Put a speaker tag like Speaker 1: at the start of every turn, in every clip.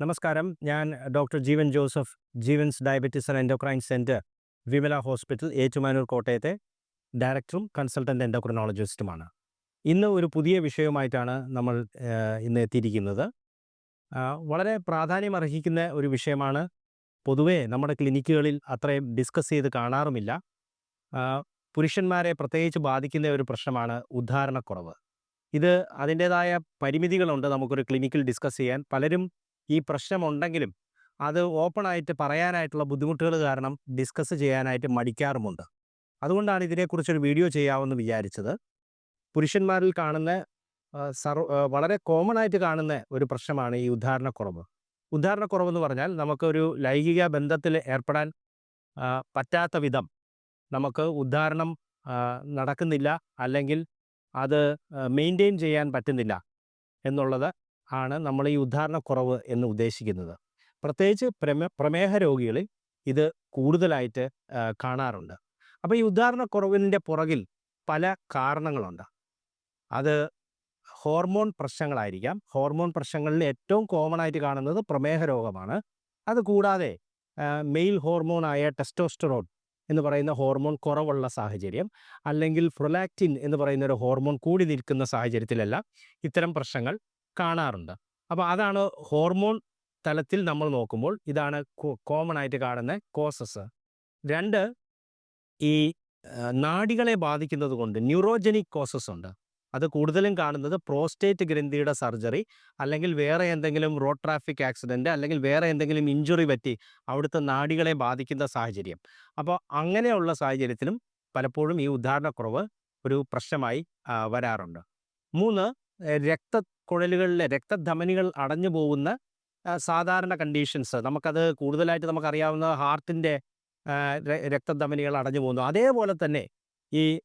Speaker 1: നമസ്കാരം. ഞാൻ doctor Jeevan Joseph Jeevan's diabetes and endocrine centre Vimala hospital Ettumanoor കോട്ടയത്തെ ഡയറക്ടറും കൺസൾട്ടന്റ് എൻഡോക്രിനോളജിസ്റ്റുമാണ്. ഇന്ന് ഒരു പുതിയ വിഷയവുമായിട്ടാണ് നമ്മൾ ഇന്ന് എത്തിയിരിക്കുന്നത്. വളരെ പ്രാധാന്യം അർഹിക്കുന്ന ഒരു വിഷയമാണ്. പൊതുവേ നമ്മുടെ ക്ലിനിക്കുകളിൽ അത്രയും ഡിസ്കസ് ചെയ്ത് കാണാറുമില്ല. പുരുഷന്മാരെ പ്രത്യേകിച്ച് ബാധിക്കുന്ന ഒരു പ്രശ്നമാണ് ഉദ്ധാരണക്കുറവ്. ഇത് അതിന്റേതായ പരിമിതികളുണ്ട് നമുക്കൊരു ക്ലിനിക്കിൽ ഡിസ്കസ് ചെയ്യാൻ. പലരും ഈ പ്രശ്നമുണ്ടെങ്കിലും അത് ഓപ്പണായിട്ട് പറയാനായിട്ടുള്ള ബുദ്ധിമുട്ടുകൾ കാരണം ഡിസ്കസ് ചെയ്യാനായിട്ട് മടിക്കാറുമുണ്ട്. അതുകൊണ്ടാണ് ഇതിനെക്കുറിച്ചൊരു വീഡിയോ ചെയ്യാമെന്ന് വിചാരിച്ചത്. പുരുഷന്മാരിൽ കാണുന്ന സർവ വളരെ കോമൺ ആയിട്ട് കാണുന്ന ഒരു പ്രശ്നമാണ് ഈ ഉദ്ധാരണക്കുറവ് ഉദ്ധാരണക്കുറവെന്ന് പറഞ്ഞാൽ നമുക്കൊരു ലൈംഗിക ബന്ധത്തിൽ ഏർപ്പെടാൻ പറ്റാത്ത വിധം നമുക്ക് ഉദ്ധാരണം നടക്കുന്നില്ല അല്ലെങ്കിൽ അത് മെയിന്റെയിൻ ചെയ്യാൻ പറ്റുന്നില്ല എന്നുള്ളത് ആണ് നമ്മൾ ഈ ഉദ്ധാരണക്കുറവ് എന്ന് ഉദ്ദേശിക്കുന്നത്. പ്രത്യേകിച്ച് പ്രമേ പ്രമേഹ രോഗികളിൽ ഇത് കൂടുതലായിട്ട് കാണാറുണ്ട്. അപ്പോൾ ഈ ഉദ്ധാരണക്കുറവിന്റെ പുറകിൽ പല കാരണങ്ങളുണ്ട്. അത് ഹോർമോൺ പ്രശ്നങ്ങളായിരിക്കാം. ഹോർമോൺ പ്രശ്നങ്ങളിൽ ഏറ്റവും കോമൺ ആയിട്ട് കാണുന്നത് പ്രമേഹ രോഗമാണ്. അത് കൂടാതെ മെയിൽ ഹോർമോണായ ടെസ്റ്റോസ്റ്ററോൺ എന്ന് പറയുന്ന ഹോർമോൺ കുറവുള്ള സാഹചര്യം അല്ലെങ്കിൽ ഫ്രൊലാക്റ്റിൻ എന്ന് പറയുന്ന ഒരു ഹോർമോൺ കൂടി നിൽക്കുന്ന സാഹചര്യത്തിലെല്ലാം ഇത്തരം പ്രശ്നങ്ങൾ കാണാറുണ്ട്. അപ്പോൾ അതാണ് ഹോർമോൺ തലത്തിൽ നമ്മൾ നോക്കുമ്പോൾ ഇതാണ് കോമൺ ആയിട്ട് കാണുന്ന കോസസ് രണ്ട് ഈ നാടികളെ ബാധിക്കുന്നത് കൊണ്ട് ന്യൂറോജനിക് കോസസ് ഉണ്ട്. അത് കൂടുതലും കാണുന്നത് പ്രോസ്റ്റേറ്റ് ഗ്രന്ഥിയുടെ സർജറി അല്ലെങ്കിൽ വേറെ എന്തെങ്കിലും റോഡ് ട്രാഫിക് ആക്സിഡന്റ് അല്ലെങ്കിൽ വേറെ എന്തെങ്കിലും ഇഞ്ചുറി പറ്റി അവിടുത്തെ നാടികളെ ബാധിക്കുന്ന സാഹചര്യം. അപ്പോൾ അങ്ങനെയുള്ള സാഹചര്യത്തിലും പലപ്പോഴും ഈ ഉദാഹരണക്കുറവ് ഒരു പ്രശ്നമായി വരാറുണ്ട്. മൂന്ന് രക്തക്കുഴലുകളിലെ രക്തധമനികൾ അടഞ്ഞു പോകുന്ന സാധാരണ കണ്ടീഷൻസ്. നമുക്കത് കൂടുതലായിട്ട് നമുക്കറിയാവുന്ന ഹാർട്ടിന്റെ രക്തധമനികൾ അടഞ്ഞു പോകുന്നു. അതേപോലെ തന്നെ ഈ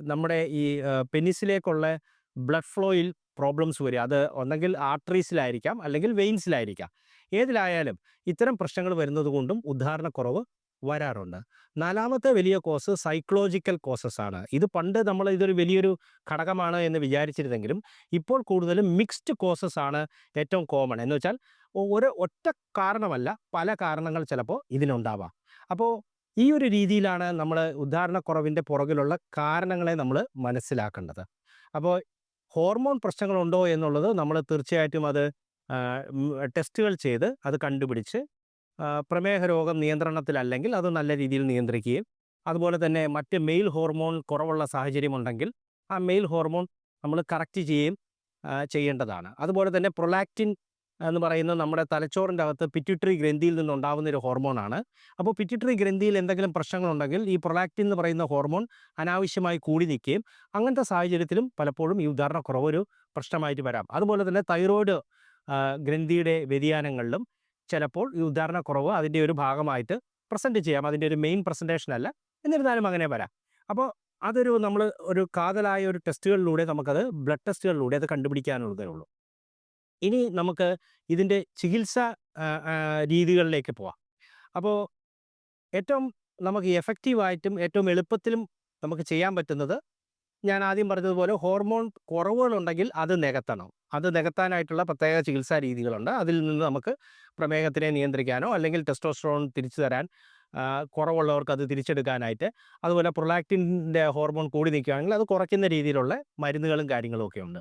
Speaker 1: നമ്മുടെ ഈ പെനിസിലേക്കുള്ള ബ്ലഡ് ഫ്ലോയിൽ പ്രോബ്ലംസ് വരിക. അത് ഒന്നെങ്കിൽ ആർട്ടറീസിലായിരിക്കാം അല്ലെങ്കിൽ വെയിൻസിലായിരിക്കാം. ഏതിലായാലും ഇത്തരം പ്രശ്നങ്ങൾ വരുന്നത് കൊണ്ടും ഉദ്ധാരണക്കുറവ് വരാറുണ്ട്. നാലാമത്തെ വലിയ കോസ് സൈക്കോളജിക്കൽ കോസസ് ആണ്. ഇത് പണ്ട് നമ്മൾ ഇതൊരു വലിയൊരു ഘടകമാണ് എന്ന് വിചാരിച്ചിരുന്നെങ്കിലും ഇപ്പോൾ കൂടുതലും മിക്സ്ഡ് കോസസ് ആണ് ഏറ്റവും കോമൺ എന്ന് വെച്ചാൽ ഒരു ഒറ്റ കാരണമല്ല പല കാരണങ്ങൾ ചിലപ്പോൾ ഇതിനുണ്ടാവാം. അപ്പോൾ ഈ ഒരു രീതിയിലാണ് നമ്മൾ ഉദാഹരണക്കുറവിന്റെ പുറകിലുള്ള കാരണങ്ങളെ നമ്മൾ മനസ്സിലാക്കേണ്ടത്. അപ്പോൾ ഹോർമോൺ പ്രശ്നങ്ങളുണ്ടോ എന്നുള്ളത് നമ്മൾ തീർച്ചയായിട്ടും അത് ടെസ്റ്റുകൾ ചെയ്ത് അത് കണ്ടുപിടിച്ച് പ്രമേഹ രോഗം നിയന്ത്രണത്തിലല്ലെങ്കിൽ അത് നല്ല രീതിയിൽ നിയന്ത്രിക്കുകയും അതുപോലെ തന്നെ മറ്റ് മെയിൽ ഹോർമോൺ കുറവുള്ള സാഹചര്യമുണ്ടെങ്കിൽ ആ മെയിൽ ഹോർമോൺ നമ്മൾ കറക്റ്റ് ചെയ്യുകയും ചെയ്യേണ്ടതാണ്. അതുപോലെ തന്നെ പ്രൊലാക്റ്റിൻ എന്ന് പറയുന്നത് നമ്മുടെ തലച്ചോറിന്റെ അകത്ത് പിറ്റ്യൂട്ടറി ഗ്രന്ഥിയിൽ നിന്നുണ്ടാകുന്ന ഒരു ഹോർമോണാണ്. അപ്പോൾ പിറ്റ്യൂട്ടറി ഗ്രന്ഥിയിൽ എന്തെങ്കിലും പ്രശ്നങ്ങളുണ്ടെങ്കിൽ ഈ പ്രൊലാക്റ്റിൻ എന്ന് പറയുന്ന ഹോർമോൺ അനാവശ്യമായി കൂടി നിൽക്കുകയും അങ്ങനത്തെ സാഹചര്യത്തിലും പലപ്പോഴും ഈ ഉദാഹരണക്കുറവ് ഒരു പ്രശ്നമായിട്ട് വരാം. അതുപോലെ തന്നെ തൈറോയ്ഡ് ഗ്രന്ഥിയുടെ വ്യതിയാനങ്ങളിലും ചിലപ്പോൾ ഈ ഉദ്ധാരണക്കുറവ് അതിന്റെ ഒരു ഭാഗമായിട്ട് പ്രസന്റ് ചെയ്യാം. അതിന്റെ ഒരു മെയിൻ പ്രസന്റേഷൻ അല്ല. എന്നിരുന്നാലും അങ്ങനെ വരാം. അപ്പോൾ അതൊരു നമ്മൾ ഒരു കാതലായ ഒരു ടെസ്റ്റുകളിലൂടെ നമുക്കത് ബ്ലഡ് ടെസ്റ്റുകളിലൂടെ അത് കണ്ടുപിടിക്കാനുള്ളതേ ഉള്ളൂ. ഇനി നമുക്ക് ഇതിന്റെ ചികിത്സ രീതികളിലേക്ക് പോവാം. അപ്പോൾ ഏറ്റവും നമുക്ക് എഫക്റ്റീവായിട്ടും ഏറ്റവും എളുപ്പത്തിലും നമുക്ക് ചെയ്യാൻ പറ്റുന്നത് ഞാൻ ആദ്യം പറഞ്ഞതുപോലെ ഹോർമോൺ കുറവുകളുണ്ടെങ്കിൽ അത് നികത്തണം. അത് നികത്താനായിട്ടുള്ള പ്രത്യേക ചികിത്സാ രീതികളുണ്ട്. അതിൽ നിന്ന് നമുക്ക് പ്രമേഹത്തിനെ നിയന്ത്രിക്കാനോ അല്ലെങ്കിൽ ടെസ്റ്റോസ്ട്രോൺ തിരിച്ചു തരാൻ കുറവുള്ളവർക്ക് അത് തിരിച്ചെടുക്കാനായിട്ട്. അതുപോലെ പ്രൊലാക്റ്റിന്റെ ഹോർമോൺ കൂടി നിൽക്കുകയാണെങ്കിൽ അത് കുറയ്ക്കുന്ന രീതിയിലുള്ള മരുന്നുകളും കാര്യങ്ങളും ഒക്കെ ഉണ്ട്.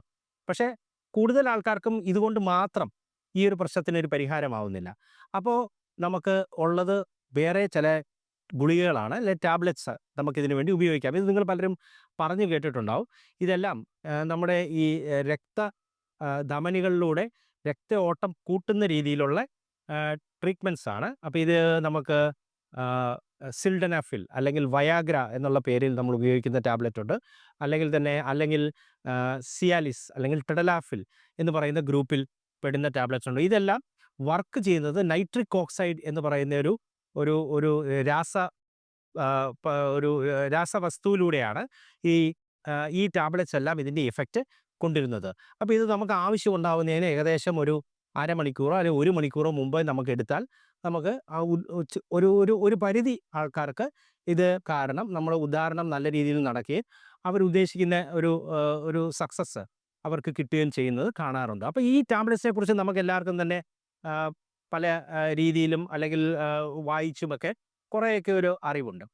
Speaker 1: പക്ഷേ കൂടുതൽ ആൾക്കാർക്കും ഇതുകൊണ്ട് മാത്രം ഈ ഒരു പ്രശ്നത്തിന് ഒരു പരിഹാരമാവുന്നില്ല. അപ്പോൾ നമുക്ക് ഉള്ളത് വേറെ ചില ഗുളികകളാണ് അല്ലെ ടാബ്ലറ്റ്സ് നമുക്കിതിനു വേണ്ടി ഉപയോഗിക്കാം. ഇത് നിങ്ങൾ പലരും പറഞ്ഞു കേട്ടിട്ടുണ്ടാവും. ഇതെല്ലാം നമ്മുടെ ഈ രക്ത ധമനികളിലൂടെ രക്ത ഓട്ടം കൂട്ടുന്ന രീതിയിലുള്ള ട്രീറ്റ്മെന്റ്സ് ആണ്. അപ്പോൾ ഇത് നമുക്ക് സിൽഡനാഫിൽ അല്ലെങ്കിൽ വയാഗ്ര എന്നുള്ള പേരിൽ നമ്മൾ ഉപയോഗിക്കുന്ന ടാബ്ലറ്റ് ഉണ്ട്. അല്ലെങ്കിൽ തന്നെ അല്ലെങ്കിൽ സിയാലിസ് അല്ലെങ്കിൽ ടെഡലാഫിൽ എന്ന് പറയുന്ന ഗ്രൂപ്പിൽ പെടുന്ന ടാബ്ലറ്റ്സ് ഉണ്ട്. ഇതെല്ലാം വർക്ക് ചെയ്യുന്നത് നൈട്രിക് ഓക്സൈഡ് എന്ന് പറയുന്ന ഒരു ഒരു ഒരു രാസ ഒരു രാസവസ്തുവിലൂടെയാണ് ഈ ഈ ടാബ്ലറ്റ്സ് എല്ലാം ഇതിന്റെ ഇഫക്റ്റ് കൊണ്ടിരുന്നത്. അപ്പോൾ ഇത് നമുക്ക് ആവശ്യം ആവശ്യമുണ്ടാവുന്നതിന് ഏകദേശം ഒരു അരമണിക്കൂറോ അല്ലെങ്കിൽ ഒരു മണിക്കൂറോ മുമ്പ് നമുക്ക് എടുത്താൽ നമുക്ക് ഒരു ഒരു ഒരു പരിധി ആൾക്കാർക്ക് ഇത് കാരണം നമ്മൾ ഉദാഹരണം നല്ല രീതിയിൽ നടക്കുകയും അവർ ഉദ്ദേശിക്കുന്ന ഒരു ഒരു സക്സസ് അവർക്ക് കിട്ടുകയും ചെയ്യുന്നത് കാണാറുണ്ട്. അപ്പോൾ ഈ ടാബ്ലറ്റ്സിനെ കുറിച്ച് നമുക്ക് എല്ലാവർക്കും തന്നെ പല രീതിയിലും അല്ലെങ്കിൽ വായിച്ചുമൊക്കെ കുറേയൊക്കെ ഒരു അറിവുണ്ട്.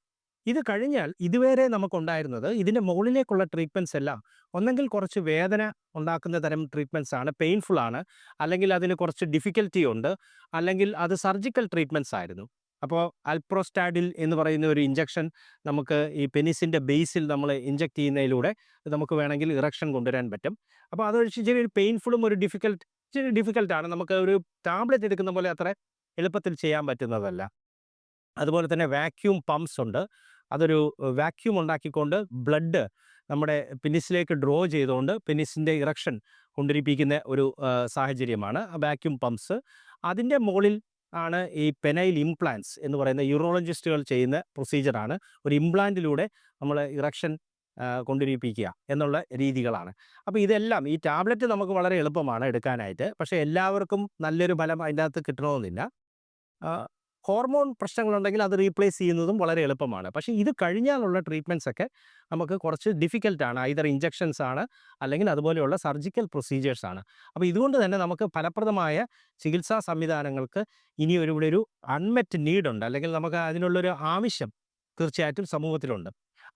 Speaker 1: ഇത് കഴിഞ്ഞാൽ ഇതുവരെ നമുക്കുണ്ടായിരുന്നത് ഇതിന്റെ മുകളിലേക്കുള്ള ട്രീറ്റ്മെന്റ്സ് എല്ലാം ഒന്നെങ്കിൽ കുറച്ച് വേദന ഉണ്ടാക്കുന്ന തരം ട്രീറ്റ്മെന്റ്സ് ആണ് പെയിൻഫുൾ ആണ് അല്ലെങ്കിൽ അതിന് കുറച്ച് ഡിഫിക്കൽറ്റി ഉണ്ട് അല്ലെങ്കിൽ അത് സർജിക്കൽ ട്രീറ്റ്മെന്റ്സ് ആയിരുന്നു. അപ്പോൾ അൽപ്രോസ്റ്റാഡിൽ എന്ന് പറയുന്ന ഒരു ഇഞ്ചക്ഷൻ നമുക്ക് ഈ പെനിസിന്റെ ബേസിൽ നമ്മൾ ഇഞ്ചക്ട് ചെയ്യുന്നതിലൂടെ നമുക്ക് വേണമെങ്കിൽ ഇറക്ഷൻ കൊണ്ടുവരാൻ പറ്റും. അപ്പോൾ അതൊരു ഇച്ചിരി പെയിൻഫുള്ളും ഒരു ഡിഫിക്കൽട്ട് ഇച്ചിരി ഡിഫിക്കൽട്ടാണ് നമുക്ക് ഒരു ടാബ്ലറ്റ് എടുക്കുന്ന പോലെ അത്ര എളുപ്പത്തിൽ ചെയ്യാൻ പറ്റുന്നതല്ല. അതുപോലെ തന്നെ വാക്യൂം പമ്പ്സ് ഉണ്ട്. അതൊരു വാക്യൂം ഉണ്ടാക്കിക്കൊണ്ട് ബ്ലഡ് നമ്മുടെ പെനിസിലേക്ക് ഡ്രോ ചെയ്തുകൊണ്ട് പെനിസിന്റെ ഇറക്ഷൻ കൊണ്ടിരിപ്പിക്കുന്ന ഒരു സാഹചര്യമാണ്. Vacuum pumps. അതിന്റെ മുകളിൽ ആണ് ഈ പെനൈൽ ഇംപ്ലാൻസ് എന്ന് പറയുന്ന യൂറോളജിസ്റ്റുകൾ ചെയ്യുന്ന പ്രൊസീജിയറാണ്. ഒരു ഇംപ്ലാന്റിലൂടെ നമ്മൾ ഇറക്ഷൻ കൊണ്ടിരിപ്പിക്കുക എന്നുള്ള രീതികളാണ്. അപ്പോൾ ഇതെല്ലാം ഈ ടാബ്ലറ്റ് നമുക്ക് വളരെ എളുപ്പമാണ് എടുക്കാനായിട്ട്. പക്ഷേ എല്ലാവർക്കും നല്ലൊരു ഫലം അതിന്റെ അകത്ത് കിട്ടണമെന്നില്ല. ഹോർമോൺ പ്രശ്നങ്ങളുണ്ടെങ്കിൽ അത് റീപ്ലേസ് ചെയ്യുന്നതും വളരെ എളുപ്പമാണ്. പക്ഷേ ഇത് കഴിഞ്ഞാലുള്ള ട്രീറ്റ്മെന്റ്സ് ഒക്കെ നമുക്ക് കുറച്ച് ഡിഫിക്കൽട്ടാണ്. ഐതർ ഇഞ്ചക്ഷൻസ് ആണ് അല്ലെങ്കിൽ അതുപോലെയുള്ള സർജിക്കൽ പ്രൊസീജിയേഴ്സ് ആണ് അപ്പോൾ ഇതുകൊണ്ട് തന്നെ നമുക്ക് ഫലപ്രദമായ ചികിത്സാ സംവിധാനങ്ങൾക്ക് ഇനി ഒരു ഇവിടെ ഒരു അൺമെറ്റ് നീഡുണ്ട്. അല്ലെങ്കിൽ നമുക്ക് അതിനുള്ളൊരു ആവശ്യം തീർച്ചയായിട്ടും സമൂഹത്തിലുണ്ട്.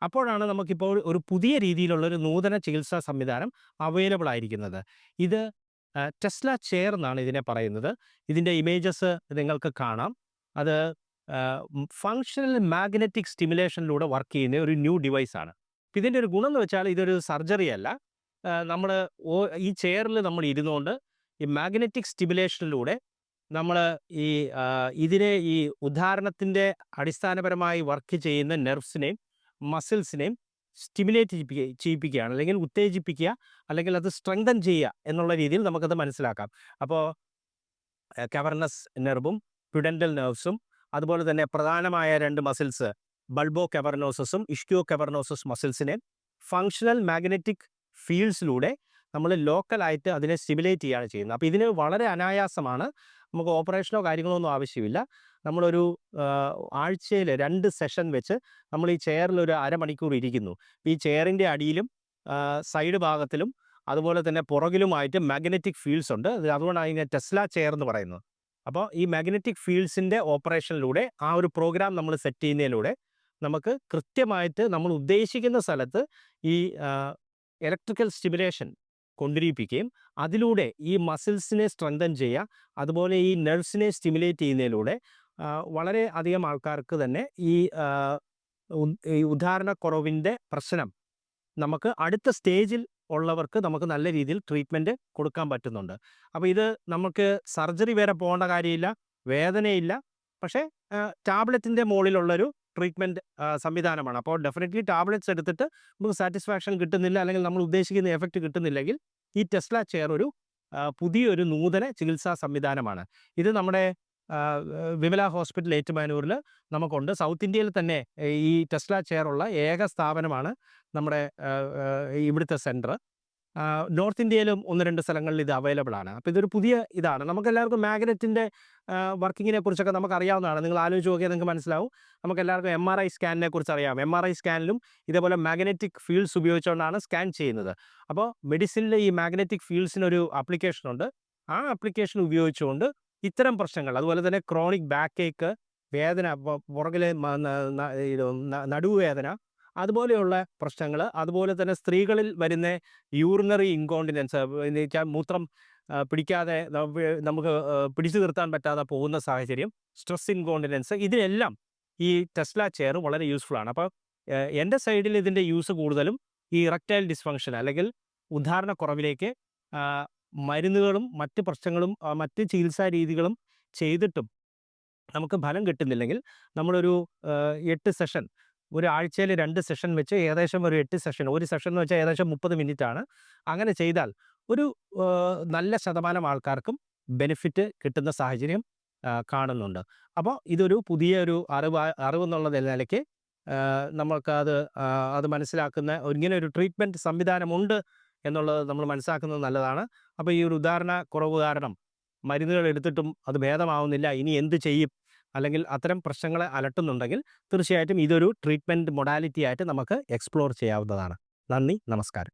Speaker 1: അപ്പോഴാണ് നമുക്കിപ്പോൾ ഒരു പുതിയ രീതിയിലുള്ള ഒരു നൂതന ചികിത്സാ സംവിധാനം അവൈലബിൾ ആയിരിക്കുന്നത് ഇത് ടെസ്ല ചെയർ എന്നാണ് ഇതിനെ പറയുന്നത്. ഇതിന്റെ ഇമേജസ് നിങ്ങൾക്ക് കാണാം. അത് ഫങ്ഷണൽ മാഗ്നറ്റിക് സ്റ്റിമുലേഷനിലൂടെ വർക്ക് ചെയ്യുന്ന ഒരു ന്യൂ ഡിവൈസ് ആണ്. ഇതിന്റെ ഒരു ഗുണം എന്ന് വെച്ചാൽ ഇതൊരു സർജറി അല്ല. നമ്മൾ ഈ ചെയറിൽ നമ്മൾ ഇരുന്നുകൊണ്ട് ഈ മാഗ്നറ്റിക് സ്റ്റിമുലേഷനിലൂടെ നമ്മൾ ഈ ഇതിനെ ഈ ഉദാഹരണത്തിന്റെ അടിസ്ഥാനപരമായി വർക്ക് ചെയ്യുന്ന നെർവ്സിനെയും മസിൽസിനെയും സ്റ്റിമുലേറ്റ് ചെയ്യിപ്പിക്കുക ചെയ്യിപ്പിക്കുകയാണ്. അല്ലെങ്കിൽ ഉത്തേജിപ്പിക്കുക അല്ലെങ്കിൽ അത് സ്ട്രെങ്തൻ ചെയ്യുക എന്നുള്ള രീതിയിൽ നമുക്കത് മനസ്സിലാക്കാം. അപ്പോൾ കവർണസ് നെർവും പ്യുഡന്റൽ നെർവ്സും അതുപോലെ തന്നെ പ്രധാനമായ രണ്ട് മസിൽസ് ബൾബോ കെവർനോസസും ഇഷ്ക്യോ കെവർനോസസ് മസിൽസിനെ ഫങ്ഷണൽ മാഗ്നറ്റിക് ഫീൽഡ്സിലൂടെ നമ്മൾ ലോക്കലായിട്ട് അതിനെ സ്റ്റിമുലേറ്റ് ചെയ്യുകയാണ് ചെയ്യുന്നത്. അപ്പോൾ ഇതിന് വളരെ അനായാസമാണ്. നമുക്ക് ഓപ്പറേഷനോ കാര്യങ്ങളോ ഒന്നും ആവശ്യമില്ല. നമ്മളൊരു ആഴ്ചയിൽ രണ്ട് സെഷൻ വെച്ച് നമ്മൾ ഈ ചെയറിൽ ഒരു അരമണിക്കൂർ ഇരിക്കുന്നു. ഈ ചെയറിന്റെ അടിയിലും സൈഡ് ഭാഗത്തിലും അതുപോലെ തന്നെ പുറകിലുമായിട്ട് മാഗ്നറ്റിക് ഫീൽഡ്സ് ഉണ്ട്. അത് അതുകൊണ്ടാണ് ഇതിനെ ടെസ്ല ചെയർ എന്ന് പറയുന്നത്. അപ്പോൾ ഈ മാഗ്നറ്റിക് ഫീൽഡ്സിന്റെ ഓപ്പറേഷനിലൂടെ ആ ഒരു പ്രോഗ്രാം നമ്മൾ സെറ്റ് ചെയ്യുന്നതിലൂടെ നമുക്ക് കൃത്യമായിട്ട് നമ്മൾ ഉദ്ദേശിക്കുന്ന സ്ഥലത്ത് ഈ ഇലക്ട്രിക്കൽ സ്റ്റിമുലേഷൻ കൊണ്ടിരിപ്പിക്കുകയും അതിലൂടെ ഈ മസിൽസിനെ സ്ട്രെങ്തൻ ചെയ്യുക അതുപോലെ ഈ നെർവ്സിനെ സ്റ്റിമുലേറ്റ് ചെയ്യുന്നതിലൂടെ വളരെ അധികം ആൾക്കാർക്ക് തന്നെ ഈ ഉദാഹരണക്കുറവിന്റെ പ്രശ്നം നമുക്ക് അടുത്ത സ്റ്റേജിൽ ഉള്ളവർക്ക് നമുക്ക് നല്ല രീതിയിൽ ട്രീറ്റ്മെന്റ് കൊടുക്കാൻ പറ്റുന്നുണ്ട്. അപ്പോൾ ഇത് നമുക്ക് സർജറി വരെ പോകേണ്ട കാര്യമില്ല വേദനയില്ല. പക്ഷേ ടാബ്ലറ്റിന്റെ മുകളിലുള്ളൊരു ട്രീറ്റ്മെന്റ് സംവിധാനമാണ്. അപ്പോൾ ഡെഫിനറ്റ്ലി ടാബ്ലറ്റ്സ് എടുത്തിട്ട് നമുക്ക് സാറ്റിസ്ഫാക്ഷൻ കിട്ടുന്നില്ല അല്ലെങ്കിൽ നമ്മൾ ഉദ്ദേശിക്കുന്ന എഫക്റ്റ് കിട്ടുന്നില്ലെങ്കിൽ ഈ ടെസ്ല ചെയർ ഒരു പുതിയൊരു നൂതന ചികിത്സാ സംവിധാനമാണ്. ഇത് നമ്മുടെ വിമല ഹോസ്പിറ്റൽ ഏറ്റുമാനൂരിൽ നമുക്കുണ്ട്. സൗത്ത് ഇന്ത്യയിൽ തന്നെ ഈ ടെസ്ല ചെയറുള്ള ഏക സ്ഥാപനമാണ് നമ്മുടെ ഇവിടുത്തെ സെന്റർ നോർത്ത് ഇന്ത്യയിലും ഒന്ന് രണ്ട് സ്ഥലങ്ങളിൽ ഇത് അവൈലബിൾ ആണ് അപ്പോൾ ഇതൊരു പുതിയ ഇതാണ്. നമുക്ക് എല്ലാവർക്കും മാഗ്നറ്റിന്റെ വർക്കിങ്ങിനെ കുറിച്ചൊക്കെ നമുക്ക് അറിയാവുന്നതാണ് നിങ്ങൾ ആലോചിച്ച് നോക്കിയാൽ നിങ്ങൾക്ക് മനസ്സിലാവും. നമുക്ക് എല്ലാവർക്കും എം ആർ ഐ സ്കാനിനെ കുറിച്ച് അറിയാം. എം ആർ ഐ സ്കാനിലും ഇതേപോലെ മാഗ്നറ്റിക് ഫീൽഡ്സ് ഉപയോഗിച്ചുകൊണ്ടാണ് സ്കാൻ ചെയ്യുന്നത്. അപ്പോൾ മെഡിസിനിൽ ഈ മാഗ്നറ്റിക് ഫീൽഡ്സിനൊരു ആപ്ലിക്കേഷനുണ്ട് ആ ആപ്ലിക്കേഷൻ ഉപയോഗിച്ചുകൊണ്ട് ഇത്തരം പ്രശ്നങ്ങൾ. അതുപോലെ തന്നെ ക്രോണിക് ബാക്ക് ഏക്ക് വേദന പുറകിലെ നടുവേദന അതുപോലെയുള്ള പ്രശ്നങ്ങൾ. അതുപോലെ തന്നെ സ്ത്രീകളിൽ വരുന്ന യൂറിനറി ഇൻകോണ്ടിനൻസ് എന്ന് വെച്ചാൽ മൂത്രം പിടിക്കാതെ നമുക്ക് പിടിച്ചു നിർത്താൻ പറ്റാതെ പോകുന്ന സാഹചര്യം സ്ട്രെസ് ഇൻകോണ്ടിനൻസ് ഇതിനെല്ലാം ഈ ടെസ്ല ചെയർ വളരെ യൂസ്ഫുൾ ആണ്. അപ്പോൾ എന്റെ സൈഡിൽ ഇതിന്റെ യൂസ് കൂടുതലും ഈ ഇറക്റ്റൈൽ ഡിസ്ഫങ്ഷൻ അല്ലെങ്കിൽ ഉദാഹരണക്കുറവിലേക്ക് ആ, മരുന്നുകളും മറ്റ് പ്രശ്നങ്ങളും മറ്റ് ചികിത്സാ രീതികളും ചെയ്തിട്ടും നമുക്ക് ഫലം കിട്ടുന്നില്ലെങ്കിൽ നമ്മളൊരു എട്ട് സെഷൻ ഒരു ആഴ്ചയിൽ രണ്ട് സെഷൻ വെച്ച് ഏകദേശം ഒരു എട്ട് സെഷൻ ഒരു സെഷൻ എന്ന് വെച്ചാൽ ഏകദേശം മുപ്പത് മിനിറ്റ് ആണ് അങ്ങനെ ചെയ്താൽ ഒരു നല്ല ശതമാനം ആൾക്കാർക്കും ബെനിഫിറ്റ് കിട്ടുന്ന സാഹചര്യം കാണുന്നുണ്ട്. അപ്പോൾ ഇതൊരു പുതിയ ഒരു അറിവ് അറിവ് എന്നുള്ള നിലയ്ക്ക് നമ്മൾക്കത് അത് മനസ്സിലാക്കുന്ന ഇങ്ങനെ ഒരു ട്രീറ്റ്മെന്റ് സംവിധാനമുണ്ട് എന്നുള്ളത് നമ്മൾ മനസ്സിലാക്കുന്നത് നല്ലതാണ്. അപ്പോൾ ഈ ഒരു ഉദാഹരണ കുറവ് കാരണം മരുന്നുകൾ എടുത്തിട്ടും അത് ഭേദമാവുന്നില്ല ഇനി എന്ത് ചെയ്യും? അല്ലെങ്കിൽ അത്തരം പ്രശ്നങ്ങളെ അലട്ടുന്നുണ്ടെങ്കിൽ തീർച്ചയായിട്ടും ഇതൊരു ട്രീറ്റ്മെന്റ് മൊഡാലിറ്റി ആയിട്ട് നമുക്ക് എക്സ്പ്ലോർ ചെയ്യാവുന്നതാണ്. നന്ദി നമസ്കാരം.